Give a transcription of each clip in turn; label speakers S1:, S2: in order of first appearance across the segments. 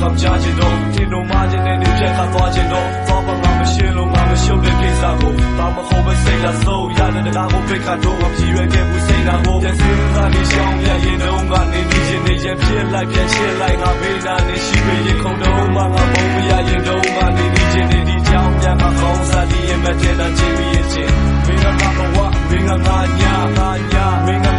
S1: ထက်ဆောင်ကြခြင်းတော့တင်တော်မခြင်းနဲ့နေပြတ်ခါသွားခြင်းတော့သွားပါငါမရှင်းလို့ငါမရှုပ်တဲ့ကိစ္စကိုဘာမဟုတ်ပဲစိတ်လာစိုးရတဲ့တရားကိုပိတ်ခါတော့မကြည့်ရခဲ့ဘူးစိတ်နာကိုပြန်စင်းကနေရှောင်းရရင်တော့ကနေနေခြင်းနဲ့ရဖြစ်လိုက်ပြန်ရှင်းလိုက်ငါဘေးနာနေရှိပေရင်ခုံတော့မှငါမုံမရရင်တော့ကနေနေခြင်းနဲ့ဒီကြောင်ပြန်မကောင်းစားဒီရင်မတဲ့တာချင်းပြီးရင်ချင်းမင်းကငါဘဝမင်းကငါညာငါညာမင်းက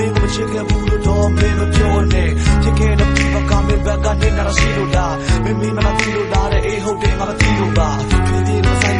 S1: မင်းကိုမချစ်ခဲ့ဘူးလို့တော့မင်းမပြောနဲ့ဖြစ်ခဲ့တဲ့ဒီဘက်ကမင်းဘက်ကနေနာရှိလို့လားမင်းမင်းမနာသိလို့လားတဲ့အေးဟုတ်တယ်ငါမသိလို့ပါဖြစ်ဖြစ်